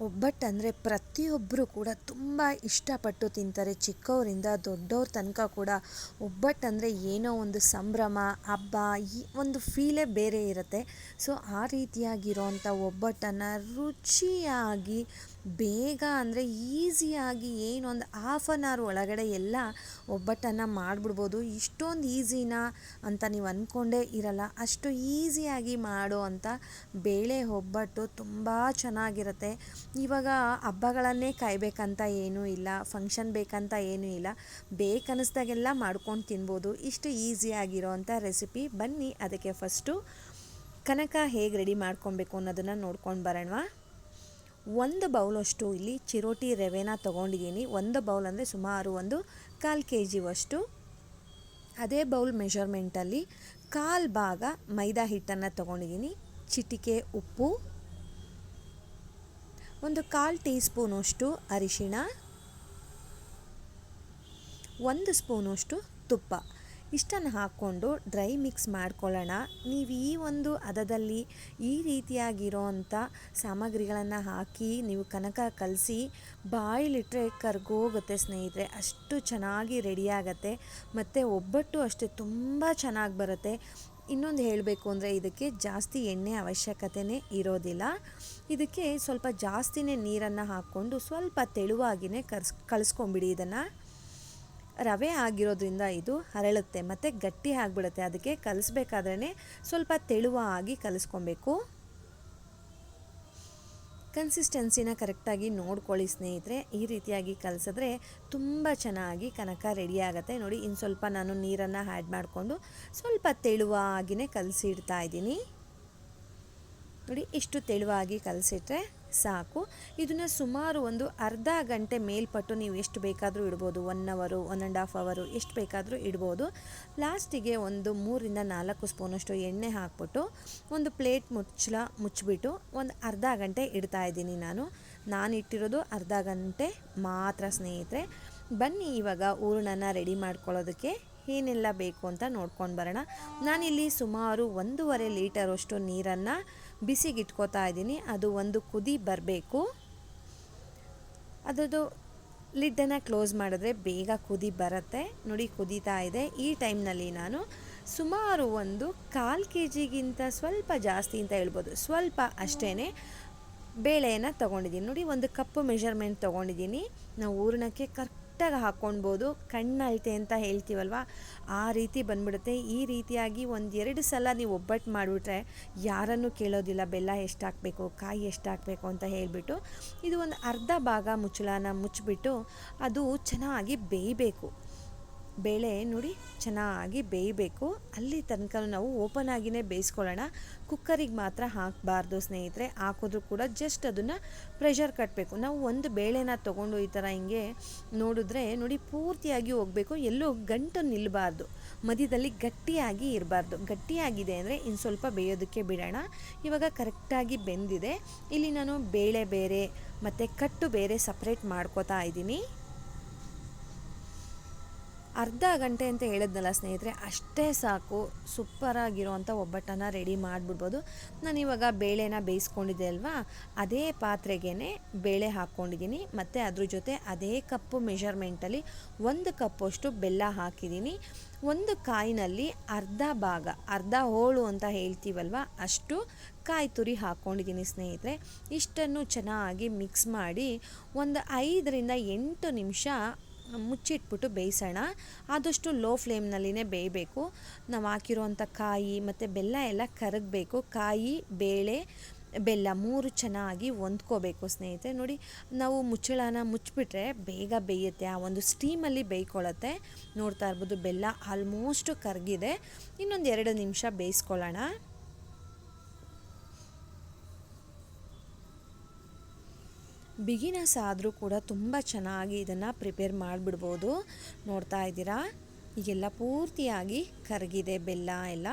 ಒಬ್ಬಟ್ಟು ಅಂದರೆ ಪ್ರತಿಯೊಬ್ಬರು ಕೂಡ ತುಂಬ ಇಷ್ಟಪಟ್ಟು ತಿಂತಾರೆ. ಚಿಕ್ಕವರಿಂದ ದೊಡ್ಡವ್ರ ತನಕ ಕೂಡ ಒಬ್ಬಟ್ಟು ಅಂದರೆ ಏನೋ ಒಂದು ಸಂಭ್ರಮ, ಹಬ್ಬ, ಈ ಒಂದು ಫೀಲೇ ಬೇರೆ ಇರುತ್ತೆ. ಸೊ ಆ ರೀತಿಯಾಗಿರೋವಂಥ ಒಬ್ಬಟ್ಟನ್ನು ರುಚಿಯಾಗಿ ಬೇಗ ಅಂದರೆ ಈಸಿಯಾಗಿ ಏನೊಂದು ಹಾಫ್ ಆನ್ ಅವರ್ ಒಳಗಡೆ ಎಲ್ಲ ಒಬ್ಬಟ್ಟನ್ನು ಮಾಡಿಬಿಡ್ಬೋದು. ಇಷ್ಟೊಂದು ಈಸಿನಾ ಅಂತ ನೀವು ಅಂದ್ಕೊಂಡೇ ಇರಲ್ಲ. ಅಷ್ಟು ಈಸಿಯಾಗಿ ಮಾಡೋ ಅಂಥ ಬೇಳೆ ಒಬ್ಬಟ್ಟು ತುಂಬ ಚೆನ್ನಾಗಿರುತ್ತೆ. ಇವಾಗ ಹಬ್ಬಗಳನ್ನೇ ಕಾಯಬೇಕಂತ ಏನೂ ಇಲ್ಲ ಫಂಕ್ಷನ್ ಬೇಕಂತ ಏನೂ ಇಲ್ಲ. ಬೇಕನ್ನಿಸ್ದಾಗೆಲ್ಲ ಮಾಡ್ಕೊಂಡು ತಿನ್ಬೋದು. ಇಷ್ಟು ಈಸಿಯಾಗಿರೋ ಅಂಥ ರೆಸಿಪಿ ಬನ್ನಿ, ಅದಕ್ಕೆ ಫಸ್ಟು ಕನಕ ಹೇಗೆ ರೆಡಿ ಮಾಡ್ಕೊಬೇಕು ಅನ್ನೋದನ್ನು ನೋಡ್ಕೊಂಡು ಬರೋಣವಾ? ಒಂದು ಬೌಲಷ್ಟು ಇಲ್ಲಿ ಚಿರೋಟಿ ರವೆನ ತೊಗೊಂಡಿದ್ದೀನಿ. ಒಂದು ಬೌಲ್ ಅಂದರೆ ಸುಮಾರು ಒಂದು ಕಾಲು ಕೆ ಜಿವಷ್ಟು ಅದೇ ಬೌಲ್ ಮೆಷರ್ಮೆಂಟಲ್ಲಿ ಕಾಲು ಭಾಗ ಮೈದಾ ಹಿಟ್ಟನ್ನು ತೊಗೊಂಡಿದ್ದೀನಿ. ಚಿಟಿಕೆ, ಉಪ್ಪು. ಒಂದು ಕಾಲು ಟೀ ಸ್ಪೂನಷ್ಟು ಅರಿಶಿಣ. ಒಂದು ಸ್ಪೂನಷ್ಟು ತುಪ್ಪ. ಇಷ್ಟನ್ನು ಹಾಕ್ಕೊಂಡು ಡ್ರೈ ಮಿಕ್ಸ್ ಮಾಡ್ಕೊಳ್ಳೋಣ. ನೀವು ಈ ಒಂದು ಹದದಲ್ಲಿ ಈ ರೀತಿಯಾಗಿರೋ ಅಂಥ ಸಾಮಗ್ರಿಗಳನ್ನು ಹಾಕಿ ನೀವು ಕನಕ ಕಲಸಿ ಬಾಯಿಲಿಟ್ಟರೆ ಕರ್ಗೋಗುತ್ತೆ ಸ್ನೇಹಿತರೆ. ಅಷ್ಟು ಚೆನ್ನಾಗಿ ರೆಡಿಯಾಗತ್ತೆ. ಮತ್ತು ಒಬ್ಬಟ್ಟು ಅಷ್ಟೇ ತುಂಬ ಚೆನ್ನಾಗಿ ಬರುತ್ತೆ. ಇನ್ನೊಂದು ಹೇಳಬೇಕು ಅಂದರೆ ಇದಕ್ಕೆ ಜಾಸ್ತಿ ಎಣ್ಣೆ ಅವಶ್ಯಕತೆಯೇ ಇರೋದಿಲ್ಲ. ಇದಕ್ಕೆ ಸ್ವಲ್ಪ ಜಾಸ್ತಿನೇ ನೀರನ್ನು ಹಾಕ್ಕೊಂಡು ಸ್ವಲ್ಪ ತೆಳುವಾಗಿಯೇ ಕರ್ಸ್ ಕಳಿಸ್ಕೊಂಬಿಡಿ ಇದನ್ನು. ರವೆ ಆಗಿರೋದ್ರಿಂದ ಇದು ಹರಳುತ್ತೆ, ಮತ್ತು ಗಟ್ಟಿ ಆಗಿಬಿಡುತ್ತೆ. ಅದಕ್ಕೆ ಕಲಿಸ್ಬೇಕಾದ್ರೆ ಸ್ವಲ್ಪ ತೆಳುವಾಗಿ ಕಲಿಸ್ಕೊಬೇಕು. ಕನ್ಸಿಸ್ಟೆನ್ಸಿನ ಕರೆಕ್ಟಾಗಿ ನೋಡ್ಕೊಳ್ಳಿ ಸ್ನೇಹಿತರೆ. ಈ ರೀತಿಯಾಗಿ ಕಲಿಸಿದ್ರೆ ತುಂಬ ಚೆನ್ನಾಗಿ ಕನಕ ರೆಡಿ ಆಗುತ್ತೆ. ನೋಡಿ ಇನ್ನು ಸ್ವಲ್ಪ ನಾನು ನೀರನ್ನು ಆ್ಯಡ್ ಮಾಡಿಕೊಂಡು ಸ್ವಲ್ಪ ತೆಳುವಾಗಿಯೇ ಕಲಸಿ ಇಡ್ತಾ ಇದ್ದೀನಿ. ನೋಡಿ, ಇಷ್ಟು ತೆಳುವಾಗಿ ಕಲಸಿಟ್ರೆ ಸಾಕು. ಇದನ್ನು ಸುಮಾರು ಒಂದು ಅರ್ಧ ಗಂಟೆ ಮೇಲ್ಪಟ್ಟು ನೀವು ಎಷ್ಟು ಬೇಕಾದರೂ ಇಡ್ಬೋದು. ಒನ್ ಅವರು ಒನ್ ಆ್ಯಂಡ್ ಹಾಫ್ ಅವರು ಎಷ್ಟು ಬೇಕಾದರೂ ಇಡ್ಬೋದು. ಲಾಸ್ಟಿಗೆ ಒಂದು ಮೂರಿಂದ ನಾಲ್ಕು ಸ್ಪೂನಷ್ಟು ಎಣ್ಣೆ ಹಾಕ್ಬಿಟ್ಟು ಒಂದು ಪ್ಲೇಟ್ ಮುಚ್ಚಲ ಮುಚ್ಚಿಬಿಟ್ಟು ಒಂದು ಅರ್ಧ ಗಂಟೆ ಇಡ್ತಾ ಇದ್ದೀನಿ ನಾನು. ನಾನು ಇಟ್ಟಿರೋದು ಅರ್ಧ ಗಂಟೆ ಮಾತ್ರ ಸ್ನೇಹಿತರೆ. ಬನ್ನಿ ಇವಾಗ ಹೂರಣನ ರೆಡಿ ಮಾಡ್ಕೊಳ್ಳೋದಕ್ಕೆ ಏನೆಲ್ಲ ಬೇಕು ಅಂತ ನೋಡ್ಕೊಂಡು ಬರೋಣ. ನಾನಿಲ್ಲಿ ಸುಮಾರು ಒಂದೂವರೆ ಲೀಟರಷ್ಟು ನೀರನ್ನು ಬಿಸಿಗೆ ಇಟ್ಕೋತಾ ಇದ್ದೀನಿ. ಅದು ಒಂದು ಕುದಿ ಬರಬೇಕು. ಅದರದ್ದು ಲಿಡ್ಡನ್ನು ಕ್ಲೋಸ್ ಮಾಡಿದ್ರೆ ಬೇಗ ಕುದಿ ಬರುತ್ತೆ. ನೋಡಿ ಕುದೀತಾ ಇದೆ. ಈ ಟೈಮ್ನಲ್ಲಿ ನಾನು ಸುಮಾರು ಒಂದು ಕಾಲು ಕೆ ಜಿಗಿಂತ ಸ್ವಲ್ಪ ಜಾಸ್ತಿ ಅಂತ ಹೇಳ್ಬೋದು. ಸ್ವಲ್ಪ ಅಷ್ಟೇ ಬೇಳೆಯನ್ನು ತೊಗೊಂಡಿದ್ದೀನಿ. ನೋಡಿ ಒಂದು ಕಪ್ಪು ಮೆಷರ್ಮೆಂಟ್ ತೊಗೊಂಡಿದ್ದೀನಿ. ನಾವು ಹೂರಣಕ್ಕೆ ಕರೆಕ್ಟ್ ಕರೆಕ್ಟಾಗಿ ಹಾಕ್ಕೊಳ್ಬೋದು ಕಣ್ಣಳ್ತೆ ಅಂತ ಹೇಳ್ತೀವಲ್ವ? ಆ ರೀತಿ ಬಂದ್ಬಿಡುತ್ತೆ. ಈ ರೀತಿಯಾಗಿ ಒಂದೆರಡು ಸಲ ನೀವು ಒಬ್ಬಟ್ಟು ಮಾಡಿಬಿಟ್ರೆ ಯಾರನ್ನು ಕೇಳೋದಿಲ್ಲ, ಬೆಲ್ಲ ಎಷ್ಟು ಹಾಕಬೇಕು ಕಾಯಿ ಎಷ್ಟು ಹಾಕಬೇಕು ಅಂತ ಹೇಳಿಬಿಟ್ಟು ಇದು ಒಂದು ಅರ್ಧ ಭಾಗ ಮುಚ್ಚಳನ ಮುಚ್ಚಿಬಿಟ್ಟು ಅದು ಚೆನ್ನಾಗಿ ಬೇಯಬೇಕು. ಬೇಳೆ ನೋಡಿ ಚೆನ್ನಾಗಿ ಬೇಯಬೇಕು. ಅಲ್ಲಿ ತನಕ ನಾವು ಓಪನ್ ಆಗಿನೇ ಬೇಯಿಸ್ಕೊಳ್ಳೋಣ. ಕುಕ್ಕರಿಗೆ ಮಾತ್ರ ಹಾಕಬಾರ್ದು ಸ್ನೇಹಿತರೆ. ಹಾಕಿದ್ರೂ ಕೂಡ ಜಸ್ಟ್ ಅದನ್ನು ಪ್ರೆಷರ್ ಕಟ್ಟಬೇಕು ನಾವು ಒಂದು ಬೇಳೆನ ತೊಗೊಂಡು ಈ ಥರ ಹಿಂಗೆ ನೋಡಿದ್ರೆ ನೋಡಿ ಪೂರ್ತಿಯಾಗಿ ಹೋಗಬೇಕು. ಎಲ್ಲೂ ಗಂಟು ನಿಲ್ಲಬಾರ್ದು. ಮಧ್ಯದಲ್ಲಿ ಗಟ್ಟಿಯಾಗಿ ಇರಬಾರ್ದು. ಗಟ್ಟಿಯಾಗಿದೆ ಅಂದರೆ ಇನ್ನು ಸ್ವಲ್ಪ ಬೇಯೋದಕ್ಕೆ ಬಿಡೋಣ. ಇವಾಗ ಕರೆಕ್ಟಾಗಿ ಬೆಂದಿದೆ. ಇಲ್ಲಿ ನಾನು ಬೇಳೆ ಬೇರೆ ಮತ್ತು ಕಟ್ಟು ಬೇರೆ ಸಪ್ರೇಟ್ ಮಾಡ್ಕೋತಾ ಇದ್ದೀನಿ. ಅರ್ಧ ಗಂಟೆ ಅಂತ ಹೇಳಿದ್ನಲ್ಲ ಸ್ನೇಹಿತರೆ, ಅಷ್ಟೇ ಸಾಕು. ಸೂಪರಾಗಿರೋವಂಥ ಒಬ್ಬಟ್ಟನ್ನು ರೆಡಿ ಮಾಡಿಬಿಡ್ಬೋದು. ನಾನು ಇವಾಗ ಬೇಳೆನ ಬೇಯಿಸ್ಕೊಂಡಿದ್ದೆ ಅಲ್ವಾ? ಅದೇ ಪಾತ್ರೆಗೇ ಬೇಳೆ ಹಾಕ್ಕೊಂಡಿದ್ದೀನಿ. ಮತ್ತು ಅದ್ರ ಜೊತೆ ಅದೇ ಕಪ್ಪು ಮೆಷರ್ಮೆಂಟಲ್ಲಿ ಒಂದು ಕಪ್ಪಷ್ಟು ಬೆಲ್ಲ ಹಾಕಿದ್ದೀನಿ. ಒಂದು ಕಾಯಿನಲ್ಲಿ ಅರ್ಧ ಭಾಗ, ಅರ್ಧ ಹೋಳು ಅಂತ ಹೇಳ್ತೀವಲ್ವ? ಅಷ್ಟು ಕಾಯಿ ತುರಿ ಹಾಕ್ಕೊಂಡಿದ್ದೀನಿ ಸ್ನೇಹಿತರೆ. ಇಷ್ಟನ್ನು ಚೆನ್ನಾಗಿ ಮಿಕ್ಸ್ ಮಾಡಿ ಒಂದು ಐದರಿಂದ ಎಂಟು ನಿಮಿಷ ಮುಚ್ಚಿಟ್ಬಿಟ್ಟು ಬೇಯಿಸೋಣ. ಆದಷ್ಟು ಲೋ ಫ್ಲೇಮ್ನಲ್ಲಿನೇ ಬೇಯಬೇಕು. ನಾವು ಹಾಕಿರುವಂಥ ಕಾಯಿ ಮತ್ತು ಬೆಲ್ಲ ಎಲ್ಲ ಕರಗಬೇಕು. ಕಾಯಿ, ಬೇಳೆ, ಬೆಲ್ಲ ಮೂರು ಚೆನ್ನಾಗಿ ಹೊಂದ್ಕೋಬೇಕು ಸ್ನೇಹಿತರೆ. ನೋಡಿ, ನಾವು ಮುಚ್ಚಳನ ಮುಚ್ಚಿಬಿಟ್ರೆ ಬೇಗ ಬೇಯುತ್ತೆ. ಆ ಒಂದು ಸ್ಟೀಮಲ್ಲಿ ಬೇಯ್ಕೊಳ್ಳುತ್ತೆ. ನೋಡ್ತಾ ಇರ್ಬೋದು ಬೆಲ್ಲ ಆಲ್ಮೋಸ್ಟ್ ಕರಗಿದೆ. ಇನ್ನೊಂದು ಎರಡು ನಿಮಿಷ ಬೇಯಿಸ್ಕೊಳ್ಳೋಣ. ಬಿಗಿನರ್ಸ್ ಆದರೂ ಕೂಡ ತುಂಬ ಚೆನ್ನಾಗಿ ಇದನ್ನು ಪ್ರಿಪೇರ್ ಮಾಡಿಬಿಡ್ಬೋದು. ನೋಡ್ತಾ ಇದ್ದೀರಾ? ಈಗೆಲ್ಲ ಪೂರ್ತಿಯಾಗಿ ಕರಗಿದೆ ಬೆಲ್ಲ ಎಲ್ಲ.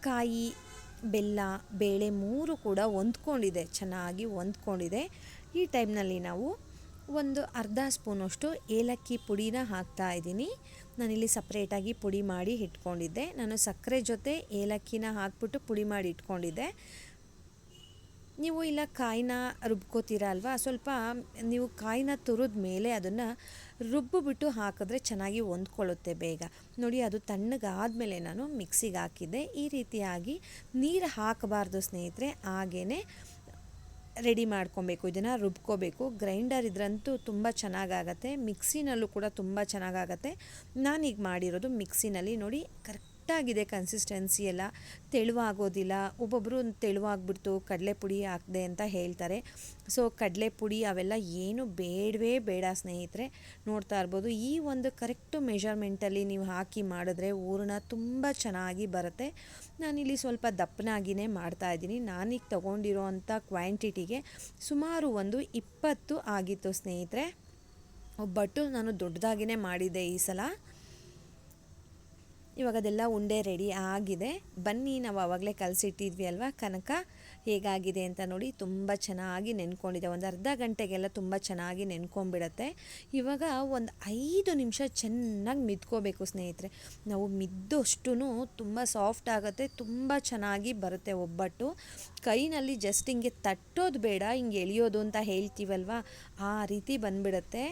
ಕಾಯಿ, ಬೆಲ್ಲ, ಬೇಳೆ ಮೂರು ಕೂಡ ಹೊಂದ್ಕೊಂಡಿದೆ. ಚೆನ್ನಾಗಿ ಹೊಂದ್ಕೊಂಡಿದೆ. ಈ ಟೈಮ್ನಲ್ಲಿ ನಾವು ಒಂದು ಅರ್ಧ ಸ್ಪೂನಷ್ಟು ಏಲಕ್ಕಿ ಪುಡಿನ ಹಾಕ್ತಾ ಇದ್ದೀನಿ. ನಾನಿಲ್ಲಿ ಸಪ್ರೇಟಾಗಿ ಪುಡಿ ಮಾಡಿ ಇಟ್ಕೊಂಡಿದ್ದೆ. ನಾನು ಸಕ್ಕರೆ ಜೊತೆ ಏಲಕ್ಕಿನ ಹಾಕ್ಬಿಟ್ಟು ಪುಡಿ ಮಾಡಿ ಇಟ್ಕೊಂಡಿದ್ದೆ. ನೀವು ಇಲ್ಲ ಕಾಯಿನ ರುಬ್ಕೋತೀರ ಅಲ್ವಾ? ಸ್ವಲ್ಪ ನೀವು ಕಾಯಿನ ತುರಿದ ಮೇಲೆ ಅದನ್ನು ರುಬ್ಬಿಬಿಟ್ಟು ಹಾಕಿದ್ರೆ ಚೆನ್ನಾಗಿ ಹೊಂದ್ಕೊಳ್ಳುತ್ತೆ ಬೇಗ. ನೋಡಿ, ಅದು ತಣ್ಣಗಾದಮೇಲೆ ನಾನು ಮಿಕ್ಸಿಗೆ ಹಾಕಿದ್ದೆ. ಈ ರೀತಿಯಾಗಿ ನೀರು ಹಾಕಬಾರ್ದು ಸ್ನೇಹಿತರೆ ಹಾಗೇ ರೆಡಿ ಮಾಡ್ಕೊಬೇಕು. ಇದನ್ನು ರುಬ್ಕೋಬೇಕು. ಗ್ರೈಂಡರ್ ಇದ್ರಂತೂ ತುಂಬ ಚೆನ್ನಾಗಾಗತ್ತೆ. ಮಿಕ್ಸಿನಲ್ಲೂ ಕೂಡ ತುಂಬ ಚೆನ್ನಾಗಾಗತ್ತೆ. ನಾನೀಗ ಮಾಡಿರೋದು ಮಿಕ್ಸಿನಲ್ಲಿ ನೋಡಿ ಕರೆಕ್ಟಾಗಿದೆ ಕನ್ಸಿಸ್ಟೆನ್ಸಿ ಎಲ್ಲ. ತೆಳುವಾಗೋದಿಲ್ಲ. ಒಬ್ಬೊಬ್ಬರು ತೆಳುವಾಗ್ಬಿಡ್ತು ಕಡಲೆ ಪುಡಿ ಹಾಕಿದೆ ಅಂತ ಹೇಳ್ತಾರೆ. ಸೊ ಕಡಲೆ ಪುಡಿ ಅವೆಲ್ಲ ಏನು ಬೇಡವೇ ಬೇಡ ಸ್ನೇಹಿತರೆ. ನೋಡ್ತಾ ಇರ್ಬೋದು, ಈ ಒಂದು ಕರೆಕ್ಟು ಮೆಷರ್ಮೆಂಟಲ್ಲಿ ನೀವು ಹಾಕಿ ಮಾಡಿದ್ರೆ ಹೂರಣ ತುಂಬ ಚೆನ್ನಾಗಿ ಬರುತ್ತೆ. ನಾನಿಲ್ಲಿ ಸ್ವಲ್ಪ ದಪ್ಪನಾಗಿಯೇ ಮಾಡ್ತಾಯಿದ್ದೀನಿ ನಾನೀಗ ತೊಗೊಂಡಿರೋ ಅಂಥ ಕ್ವಾಂಟಿಟಿಗೆ ಸುಮಾರು ಒಂದು ಇಪ್ಪತ್ತು ಆಗಿತ್ತು ಸ್ನೇಹಿತರೆ. ಒಬ್ಬಟ್ಟು ನಾನು ದೊಡ್ಡದಾಗಿಯೇ ಮಾಡಿದ್ದೆ ಈ ಸಲ. ಇವಾಗ ಅದೆಲ್ಲ ಉಂಡೆ ರೆಡಿ ಆಗಿದೆ. ಬನ್ನಿ ನಾವು ಆವಾಗಲೇ ಕಲಸಿಟ್ಟಿದ್ವಿ ಅಲ್ವಾ? ಕನಕ, ಹೇಗಾಗಿದೆ ಅಂತ ನೋಡಿ ತುಂಬ ಚೆನ್ನಾಗಿ ನೆನ್ಕೊಂಡಿದೆ. ಒಂದು ಅರ್ಧ ಗಂಟೆಗೆಲ್ಲ ತುಂಬ ಚೆನ್ನಾಗಿ ನೆನ್ಕೊಂಬಿಡತ್ತೆ ಇವಾಗ ಒಂದು ಐದು ನಿಮಿಷ ಚೆನ್ನಾಗಿ ಮಿದ್ಕೋಬೇಕು ಸ್ನೇಹಿತರೆ. ನಾವು ಮಿದ್ದಷ್ಟು ತುಂಬ ಸಾಫ್ಟ್ ಆಗುತ್ತೆ, ತುಂಬ ಚೆನ್ನಾಗಿ ಬರುತ್ತೆ ಒಬ್ಬಟ್ಟು. ಕೈನಲ್ಲಿ ಜಸ್ಟ್ ಹಿಂಗೆ ತಟ್ಟೋದು ಬೇಡ, ಹಿಂಗೆ ಎಳೆಯೋದು ಅಂತ ಹೇಳ್ತೀವಲ್ವ? ಆ ರೀತಿ ಬಂದ್ಬಿಡುತ್ತೆ.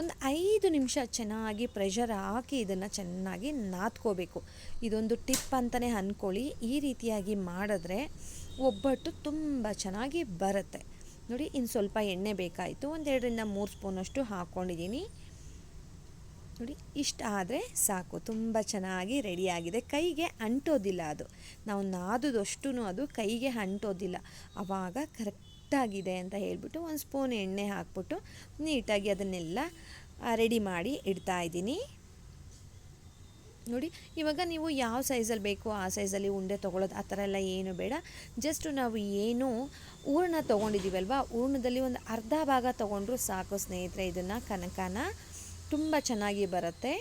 ಒಂದು ಐದು ನಿಮಿಷ ಚೆನ್ನಾಗಿ ಪ್ರೆಷರ್ ಹಾಕಿ ಇದನ್ನು ಚೆನ್ನಾಗಿ ನಾದ್ಕೋಬೇಕು. ಇದೊಂದು ಟಿಪ್ ಅಂತಲೇ ಅಂದ್ಕೊಳ್ಳಿ ಈ ರೀತಿಯಾಗಿ ಮಾಡಿದ್ರೆ ಒಬ್ಬಟ್ಟು ತುಂಬ ಚೆನ್ನಾಗಿ ಬರುತ್ತೆ. ನೋಡಿ, ಇನ್ನು ಸ್ವಲ್ಪ ಎಣ್ಣೆ ಬೇಕಾಯಿತು. ಒಂದೆರಡರಿಂದ ಮೂರು ಸ್ಪೂನಷ್ಟು ಹಾಕ್ಕೊಂಡಿದ್ದೀನಿ ನೋಡಿ, ಇಷ್ಟ ಆದರೆ ಸಾಕು. ತುಂಬ ಚೆನ್ನಾಗಿ ರೆಡಿಯಾಗಿದೆ ಕೈಗೆ ಅಂಟೋದಿಲ್ಲ ಅದು. ನಾವು ನಾದದಷ್ಟು ಅದು ಕೈಗೆ ಅಂಟೋದಿಲ್ಲ. ಆವಾಗ ಕರೆಕ್ಟ್ ಆಗಿದೆ ಅಂತ ಹೇಳಿಬಿಟ್ಟು ಒಂದು ಸ್ಪೂನ್ ಎಣ್ಣೆ ಹಾಕ್ಬಿಟ್ಟು ನೀಟಾಗಿ ಅದನ್ನೆಲ್ಲ ರೆಡಿ ಮಾಡಿ ಇಡ್ತಾ ಇದ್ದೀನಿ. ನೋಡಿ, ಇವಾಗ ನೀವು ಯಾವ ಸೈಜಲ್ಲಿ ಬೇಕೋ ಆ ಸೈಜಲ್ಲಿ ಉಂಡೆ ತೊಗೊಳೋದು, ಆ ಥರ ಎಲ್ಲ ಏನು ಬೇಡ. ಜಸ್ಟ್ ನಾವು ಏನು ಹೂರ್ಣ ತೊಗೊಂಡಿದ್ದೀವಲ್ವ, ಹೂರ್ಣದಲ್ಲಿ ಒಂದು ಅರ್ಧ ಭಾಗ ತೊಗೊಂಡ್ರು ಸಾಕು ಸ್ನೇಹಿತರೆ, ಇದನ್ನು ಕನಕನ. ತುಂಬ ಚೆನ್ನಾಗಿ ಬರುತ್ತೆ.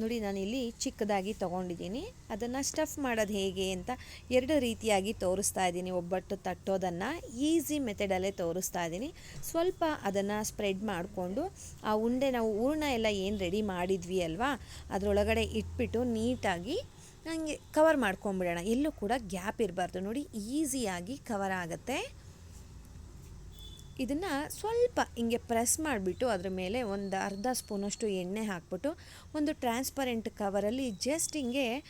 ನೋಡಿ ನಾನಿಲ್ಲಿ ಚಿಕ್ಕದಾಗಿ ತೊಗೊಂಡಿದ್ದೀನಿ. ಅದನ್ನು ಸ್ಟಫ್ ಮಾಡೋದು ಹೇಗೆ ಅಂತ ಎರಡು ರೀತಿಯಾಗಿ ತೋರಿಸ್ತಾ ಇದ್ದೀನಿ. ಒಬ್ಬಟ್ಟು ತಟ್ಟೋದನ್ನು ಈಸಿ ಮೆಥಡಲ್ಲೇ ತೋರಿಸ್ತಾ ಇದ್ದೀನಿ. ಸ್ವಲ್ಪ ಅದನ್ನು ಸ್ಪ್ರೆಡ್ ಮಾಡಿಕೊಂಡು ಆ ಉಂಡೆ ನಾವು ಹೂರ್ಣ ಎಲ್ಲ ಏನು ರೆಡಿ ಮಾಡಿದ್ವಿ ಅಲ್ವಾ, ಅದರೊಳಗಡೆ ಇಟ್ಬಿಟ್ಟು ನೀಟಾಗಿ ನನಗೆ ಕವರ್ ಮಾಡ್ಕೊಂಬಿಡೋಣ. ಎಲ್ಲೂ ಕೂಡ ಗ್ಯಾಪ್ ಇರಬಾರ್ದು. ನೋಡಿ ಈಸಿಯಾಗಿ ಕವರ್ ಆಗುತ್ತೆ. ಇದನ್ನು ಸ್ವಲ್ಪ ಹಿಂಗೆ ಪ್ರೆಸ್ ಮಾಡಿಬಿಟ್ಟು ಅದರ ಮೇಲೆ ಒಂದು ಅರ್ಧ ಸ್ಪೂನಷ್ಟು ಎಣ್ಣೆ ಹಾಕ್ಬಿಟ್ಟು ಒಂದು ಟ್ರಾನ್ಸ್ಪರೆಂಟ್ ಕವರಲ್ಲಿ ಜಸ್ಟ್ ಹಿಂಗೆ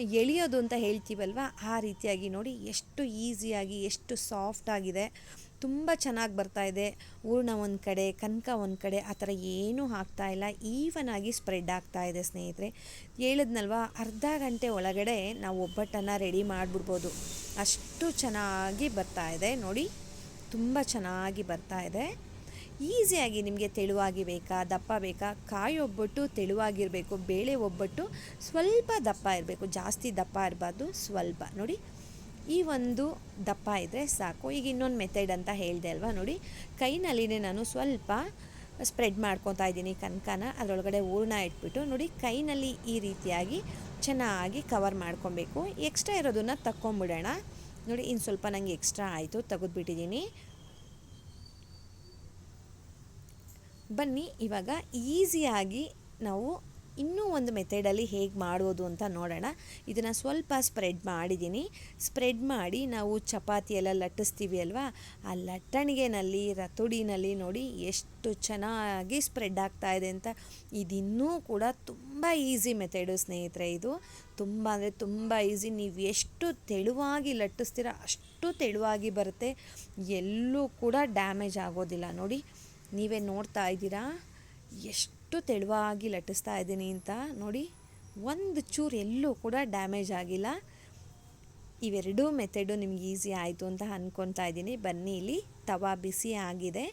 ಎಳೆಯೋದು ಅಂತ ಹೇಳ್ತೀವಲ್ವ? ಆ ರೀತಿಯಾಗಿ ನೋಡಿ ಎಷ್ಟು ಈಸಿಯಾಗಿ ಎಷ್ಟು ಸಾಫ್ಟ್ ಆಗಿದೆ. ತುಂಬ ಚೆನ್ನಾಗಿ ಬರ್ತಾಯಿದೆ ಹೂರ್ಣ ಒಂದು ಕಡೆ, ಕನಕ ಒಂದು ಕಡೆ, ಆ ಥರ ಏನೂ ಹಾಕ್ತಾಯಿಲ್ಲ ಈವನ್ ಆಗಿ ಸ್ಪ್ರೆಡ್ ಆಗ್ತಾ ಇದೆ ಸ್ನೇಹಿತರೆ. ಹೇಳಿದ್ನಲ್ವ, ಅರ್ಧ ಗಂಟೆ ಒಳಗಡೆ ನಾವು ಒಬ್ಬಟ್ಟನ್ನು ರೆಡಿ ಮಾಡಿಬಿಡ್ಬೋದು. ಅಷ್ಟು ಚೆನ್ನಾಗಿ ಬರ್ತಾಯಿದೆ ನೋಡಿ. ತುಂಬ ಚೆನ್ನಾಗಿ ಬರ್ತಾ ಇದೆ. ಈಸಿಯಾಗಿ ನಿಮಗೆ ತೆಳುವಾಗಿ ಬೇಕಾ, ದಪ್ಪ ಬೇಕಾ, ಕಾಯಿ ಒಬ್ಬಟ್ಟು ತೆಳುವಾಗಿರಬೇಕು, ಬೇಳೆ ಒಬ್ಬಟ್ಟು ಸ್ವಲ್ಪ ದಪ್ಪ ಇರಬೇಕು, ಜಾಸ್ತಿ ದಪ್ಪ ಇರಬಾರ್ದು, ಸ್ವಲ್ಪ. ನೋಡಿ, ಈ ಒಂದು ದಪ್ಪ ಇದ್ದರೆ ಸಾಕು. ಈಗ ಇನ್ನೊಂದು ಮೆಥಡ್ ಅಂತ ಹೇಳಿದೆ ಅಲ್ವಾ, ನೋಡಿ. ಕೈನಲ್ಲಿನೇ ನಾನು ಸ್ವಲ್ಪ ಸ್ಪ್ರೆಡ್ ಮಾಡ್ಕೊತಾ ಇದ್ದೀನಿ ಕನಕನ. ಅದರೊಳಗಡೆ ಹೂರ್ಣ ಇಟ್ಬಿಟ್ಟು, ನೋಡಿ, ಕೈನಲ್ಲಿ ಈ ರೀತಿಯಾಗಿ ಚೆನ್ನಾಗಿ ಕವರ್ ಮಾಡ್ಕೊಬೇಕು. ಎಕ್ಸ್ಟ್ರಾ ಇರೋದನ್ನು ತಕ್ಕೊಂಬಿಡೋಣ. ನೋಡಿ ಇನ್ನು ಸ್ವಲ್ಪ ನನಗೆ ಎಕ್ಸ್ಟ್ರಾ ಆಯಿತು ತೆಗೆದುಬಿಟ್ಟಿದ್ದೀನಿ. ಬನ್ನಿ ಇವಾಗ ಈಸಿಯಾಗಿ ನಾವು ಇನ್ನೂ ಒಂದು ಮೆಥಡಲ್ಲಿ ಹೇಗೆ ಮಾಡೋದು ಅಂತ ನೋಡೋಣ. ಇದನ್ನು ಸ್ವಲ್ಪ ಸ್ಪ್ರೆಡ್ ಮಾಡಿದ್ದೀನಿ. ಸ್ಪ್ರೆಡ್ ಮಾಡಿ ನಾವು ಚಪಾತಿ ಎಲ್ಲ ಲಟ್ಟಿಸ್ತೀವಿ ಅಲ್ವಾ? ಆ ಲಟ್ಟಣಿಗೆನಲ್ಲಿ, ರತುಡಿನಲ್ಲಿ ನೋಡಿ ಎಷ್ಟು ಚೆನ್ನಾಗಿ ಸ್ಪ್ರೆಡ್ ಆಗ್ತಾ ಇದೆ ಅಂತ. ಇದಿನ್ನೂ ಕೂಡ ತುಂಬ ಈಸಿ ಮೆಥಡು ಸ್ನೇಹಿತರೆ ಇದು. ತುಂಬ ಅಂದರೆ ತುಂಬ ಈಸಿ. ನೀವು ಎಷ್ಟು ತೆಳುವಾಗಿ ಲಟ್ಟಿಸ್ತೀರ ಅಷ್ಟು ತೆಳುವಾಗಿ ಬರುತ್ತೆ. ಎಲ್ಲೂ ಕೂಡ ಡ್ಯಾಮೇಜ್ ಆಗೋದಿಲ್ಲ. ನೋಡಿ, ನೀವೇ ನೋಡ್ತಾ ಇದ್ದೀರಾ? ಎಷ್ಟು ತೆಳುವಾಗಿ ಲಟ್ಟಿಸ್ತಾ ಇದ್ದೀನಿ ಅಂತ ನೋಡಿ, ಒಂದು ಚೂರು ಎಲ್ಲೂ ಕೂಡ ಡ್ಯಾಮೇಜ್ ಆಗಿಲ್ಲ. ಇವೆರಡೂ ಮೆಥಡು ನಿಮ್ಗೆ ಈಸಿ ಆಯಿತು ಅಂತ ಅಂದ್ಕೊತಾ ಇದ್ದೀನಿ. ಬನ್ನಿ ಇಲ್ಲಿ, ತವಾ ಬಿಸಿ ಆಗಿದೆ.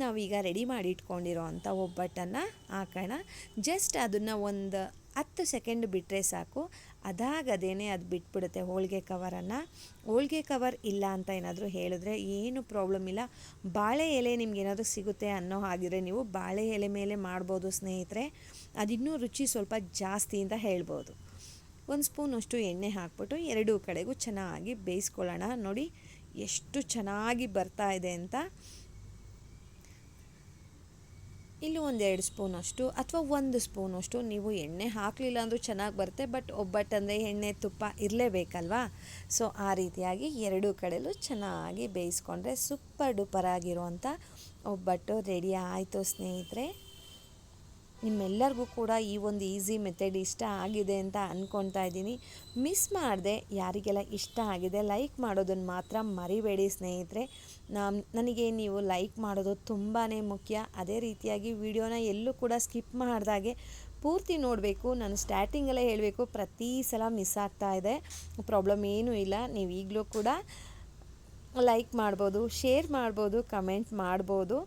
ನಾವೀಗ ರೆಡಿ ಮಾಡಿ ಇಟ್ಕೊಂಡಿರೋ ಅಂಥ ಒಬ್ಬಟ್ಟನ್ನು ಹಾಕೋಣ. ಜಸ್ಟ್ ಅದನ್ನು ಒಂದು ಹತ್ತು ಸೆಕೆಂಡ್ ಬಿಟ್ಟರೆ ಸಾಕು. ಅದಾಗದೇನೆ ಅದು ಬಿಟ್ಬಿಡುತ್ತೆ ಹೋಳಿಗೆ ಕವರನ್ನು. ಹೋಳಿಗೆ ಕವರ್ ಇಲ್ಲ ಅಂತ ಏನಾದರೂ ಹೇಳಿದ್ರೆ ಏನು ಪ್ರಾಬ್ಲಮ್ ಇಲ್ಲ. ಬಾಳೆ ಎಲೆ ನಿಮ್ಗೆ ಏನಾದರೂ ಸಿಗುತ್ತೆ ಅನ್ನೋ ಹಾಗಿದ್ರೆ ನೀವು ಬಾಳೆ ಎಲೆ ಮೇಲೆ ಮಾಡ್ಬೋದು ಸ್ನೇಹಿತರೆ. ಅದಿನ್ನೂ ರುಚಿ ಸ್ವಲ್ಪ ಜಾಸ್ತಿ ಅಂತ ಹೇಳ್ಬೋದು. ಒಂದು ಸ್ಪೂನಷ್ಟು ಎಣ್ಣೆ ಹಾಕ್ಬಿಟ್ಟು ಎರಡೂ ಕಡೆಗೂ ಚೆನ್ನಾಗಿ ಬೇಯಿಸ್ಕೊಳ್ಳೋಣ. ನೋಡಿ ಎಷ್ಟು ಚೆನ್ನಾಗಿ ಬರ್ತಾ ಇದೆ ಅಂತ. ಇಲ್ಲಿ ಒಂದೆರಡು ಸ್ಪೂನಷ್ಟು ಅಥವಾ ಒಂದು ಸ್ಪೂನಷ್ಟು ನೀವು ಎಣ್ಣೆ ಹಾಕಲಿಲ್ಲ ಅಂದರೂ ಚೆನ್ನಾಗಿ ಬರುತ್ತೆ, ಬಟ್ ಒಬ್ಬಟ್ಟಂದರೆ ಎಣ್ಣೆ ತುಪ್ಪ ಇರಲೇಬೇಕಲ್ವಾ? ಸೊ, ಆ ರೀತಿಯಾಗಿ ಎರಡೂ ಕಡೆಯಲ್ಲೂ ಚೆನ್ನಾಗಿ ಬೇಯಿಸ್ಕೊಂಡ್ರೆ ಸೂಪರ್ ಡೂಪರ್ ಆಗಿರುವಂಥ ಒಬ್ಬಟ್ಟು ರೆಡಿ ಆಯಿತು ಸ್ನೇಹಿತರೆ. ನಿಮ್ಮೆಲ್ಲರಿಗೂ ಕೂಡ ಈ ಒಂದು ಈಸಿ ಮೆಥಡ್ ಇಷ್ಟ ಆಗಿದೆ ಅಂತ ಅಂದ್ಕೊತಾ ಇದ್ದೀನಿ. ಮಿಸ್ ಮಾಡಿದೆ, ಯಾರಿಗೆಲ್ಲ ಇಷ್ಟ ಆಗಿದೆ ಲೈಕ್ ಮಾಡೋದನ್ನು ಮಾತ್ರ ಮರಿಬೇಡಿ ಸ್ನೇಹಿತರೆ. ನನಗೆ ನೀವು ಲೈಕ್ ಮಾಡೋದು ತುಂಬಾ ಮುಖ್ಯ. ಅದೇ ರೀತಿಯಾಗಿ ವಿಡಿಯೋನ ಎಲ್ಲೂ ಕೂಡ ಸ್ಕಿಪ್ ಮಾಡಿದಾಗೆ ಪೂರ್ತಿ ನೋಡಬೇಕು. ನಾನು ಸ್ಟಾರ್ಟಿಂಗಲ್ಲೇ ಹೇಳಬೇಕು, ಪ್ರತಿ ಸಲ ಮಿಸ್ ಆಗ್ತಾ ಇದೆ. ಪ್ರಾಬ್ಲಮ್ ಏನೂ ಇಲ್ಲ. ನೀವು ಈಗಲೂ ಕೂಡ ಲೈಕ್ ಮಾಡ್ಬೋದು ಶೇರ್ ಮಾಡ್ಬೋದು ಕಮೆಂಟ್ ಮಾಡ್ಬೋದು.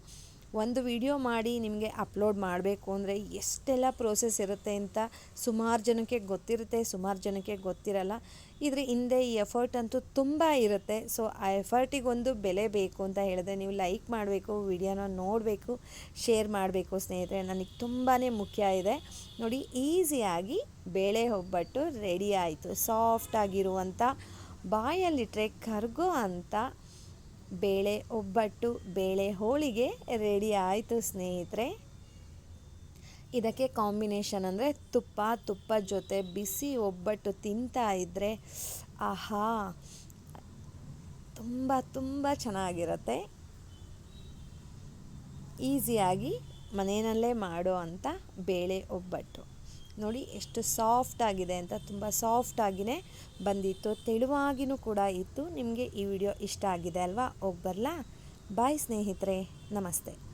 ಒಂದು ವಿಡಿಯೋ ಮಾಡಿ ನಿಮಗೆ ಅಪ್ಲೋಡ್ ಮಾಡಬೇಕು ಅಂದರೆ ಎಷ್ಟೆಲ್ಲ ಪ್ರೋಸೆಸ್ ಇರುತ್ತೆ ಅಂತ ಸುಮಾರು ಜನಕ್ಕೆ ಗೊತ್ತಿರುತ್ತೆ, ಸುಮಾರು ಜನಕ್ಕೆ ಗೊತ್ತಿರಲ್ಲ. ಇದ್ರ ಹಿಂದೆ ಈ ಎಫರ್ಟ್ ಅಂತೂ ತುಂಬ ಇರುತ್ತೆ. ಸೊ, ಆ ಎಫರ್ಟಿಗೊಂದು ಬೆಲೆ ಬೇಕು ಅಂತ ಹೇಳಿದ್ರೆ ನೀವು ಲೈಕ್ ಮಾಡಬೇಕು, ವಿಡಿಯೋನ ನೋಡಬೇಕು, ಶೇರ್ ಮಾಡಬೇಕು ಸ್ನೇಹಿತರೆ. ನನಗೆ ತುಂಬಾ ಮುಖ್ಯ ಇದೆ. ನೋಡಿ, ಈಸಿಯಾಗಿ ಬೇಳೆ ಒಬ್ಬಟ್ಟು ರೆಡಿ ಆಯಿತು. ಸಾಫ್ಟಾಗಿರುವಂಥ ಬಾಯಲ್ಲಿಟ್ಟರೆ ಕರ್ಗೋ ಅಂತ ಬೇಳೆ ಒಬ್ಬಟ್ಟು, ಬೇಳೆ ಹೋಳಿಗೆ ರೆಡಿ ಆಯಿತು ಸ್ನೇಹಿತರೆ. ಇದಕ್ಕೆ ಕಾಂಬಿನೇಷನ್ ಅಂದರೆ ತುಪ್ಪ ತುಪ್ಪ ಜೊತೆ ಬಿಸಿ ಒಬ್ಬಟ್ಟು ತಿಂತಾ ಇದ್ದರೆ ಆಹಾ, ತುಂಬ ತುಂಬ ಚೆನ್ನಾಗಿರುತ್ತೆ. ಈಸಿಯಾಗಿ ಮನೆಯಲ್ಲೇ ಮಾಡೋ ಅಂಥ ಬೇಳೆ ಒಬ್ಬಟ್ಟು. ನೋಡಿ ಎಷ್ಟು ಸಾಫ್ಟ್ ಆಗಿದೆ ಅಂತ, ತುಂಬ ಸಾಫ್ಟ್ ಆಗಿನೇ ಬಂದಿತ್ತು. ತೆಳುವಾಗಿನೂ ಕೂಡ ಇತ್ತು. ನಿಮಗೆ ಈ ವಿಡಿಯೋ ಇಷ್ಟ ಆಗಿದೆ ಅಲ್ವಾ? ಹೋಗಿ ಬರಲಾ? ಬಾಯ್ ಸ್ನೇಹಿತರೆ. ನಮಸ್ತೆ.